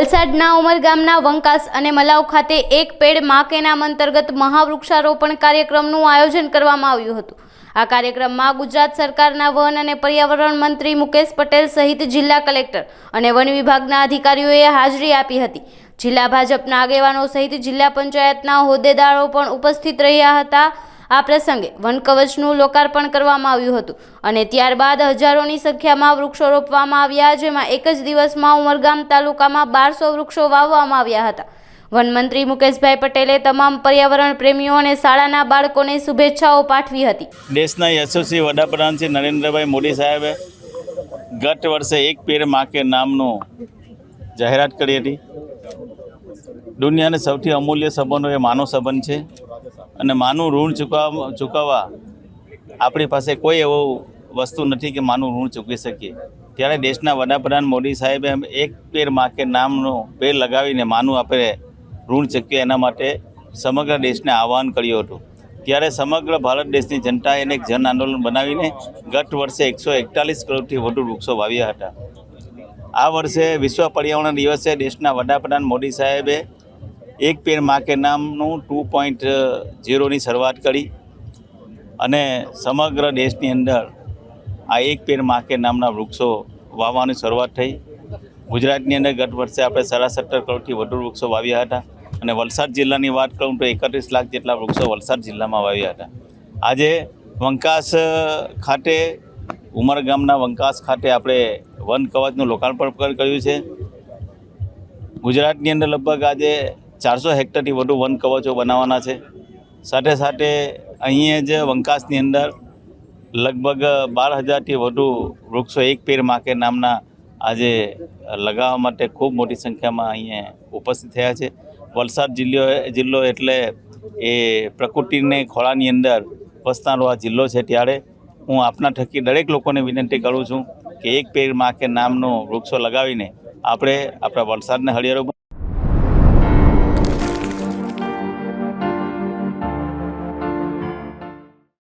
વલસાડના ઉમરગામના વંકાસ અને મલાવ ખાતે એક પેડ મા કે અંતર્ગત મહાવૃક્ષારોપણ કાર્યક્રમનું આયોજન કરવામાં આવ્યું હતું. આ કાર્યક્રમમાં ગુજરાત સરકારના વન અને પર્યાવરણ મંત્રી મુકેશ પટેલ સહિત જિલ્લા કલેક્ટર અને વન વિભાગના અધિકારીઓએ હાજરી આપી હતી. જિલ્લા ભાજપના આગેવાનો સહિત જિલ્લા પંચાયતના હોદ્દેદારો પણ ઉપસ્થિત રહ્યા હતા. આ પ્રસંગે વનકવચનું લોકાર્પણ કરવામાં આવ્યું હતું અને ત્યારબાદ હજારોની સંખ્યામાં વૃક્ષો રોપવામાં આવ્યા, જેમાં એક જ દિવસમાં ઉમરગામ તાલુકામાં બારસો વૃક્ષો વાવવામાં આવ્યા હતા. વનમંત્રી મુકેશભાઈ પટેલે તમામ પર્યાવરણ પ્રેમીઓ અને શાળાના બાળકોને શુભેચ્છાઓ પાઠવી હતી. દેશના યશસ્વી વડાપ્રધાન શ્રી નરેન્દ્રભાઈ મોદી સાહેબે ગત વર્ષે એક પેર માકે નામનું જાહેરાત કરી હતી. દુનિયાને સૌથી અમૂલ્ય સંબંધો એ માનવ સંબંધ છે. અને માનું ઋણ ચૂકવવા ચૂકવવા આપણી પાસે કોઈ એવો વસ્તુ નથી કે માનું ઋણ ચૂકવી શકીએ. ત્યારે દેશના વડાપ્રધાન મોદી સાહેબે એમ એક પેર માકે નામનો પેર લગાવીને માનું આપણે ઋણ ચૂકીએ એના માટે સમગ્ર દેશને આહ્વાન કર્યું હતું. ત્યારે સમગ્ર ભારત દેશની જનતાએ એક જન આંદોલન બનાવીને ગત વર્ષે એકસો એકતાલીસ કરોડથી વધુ વૃક્ષો વાવ્યા હતા. આ વર્ષે વિશ્વ પર્યાવરણ દિવસે દેશના વડાપ્રધાન મોદી સાહેબે એક પેર માકે નામનું ટુ પોઈન્ટ ઝીરોની શરૂઆત કરી અને સમગ્ર દેશની અંદર આ એક પેર માકે નામના વૃક્ષો વાવવાની શરૂઆત થઈ. ગુજરાતની અંદર ગત વર્ષે આપણે સાડા સત્તર કરોડથી વધુ વૃક્ષો વાવ્યા હતા અને વલસાડ જિલ્લાની વાત કરું તો એકત્રીસ લાખ જેટલા વૃક્ષો વલસાડ જિલ્લામાં વાવ્યા હતા. આજે વંકાસ ખાતે ઉમરગામના વંકાસ ખાતે આપણે વન કવચનું લોકાર્પણ પણ કર્યું છે. ગુજરાતની અંદર લગભગ આજે ચારસો હેક્ટરથી વધુ વન કવચો બનાવવાના છે. સાથે સાથે અહીંયા જ વંકાસની અંદર લગભગ બાર હજારથી વધુ વૃક્ષો એક પેર માકે નામના આજે લગાવવા માટે ખૂબ મોટી સંખ્યામાં અહીંયા ઉપસ્થિત થયા છે. વલસાડ જિલ્લો જિલ્લો એટલે એ પ્રકૃતિને ખોળાની અંદર વસનારો આ જિલ્લો છે ત્યારે હું આપના થકી દરેક લોકોને વિનંતી કરું છું કે એક પેર માકે નામનું વૃક્ષો લગાવીને આપણે આપણા વલસાડને હરિયાળો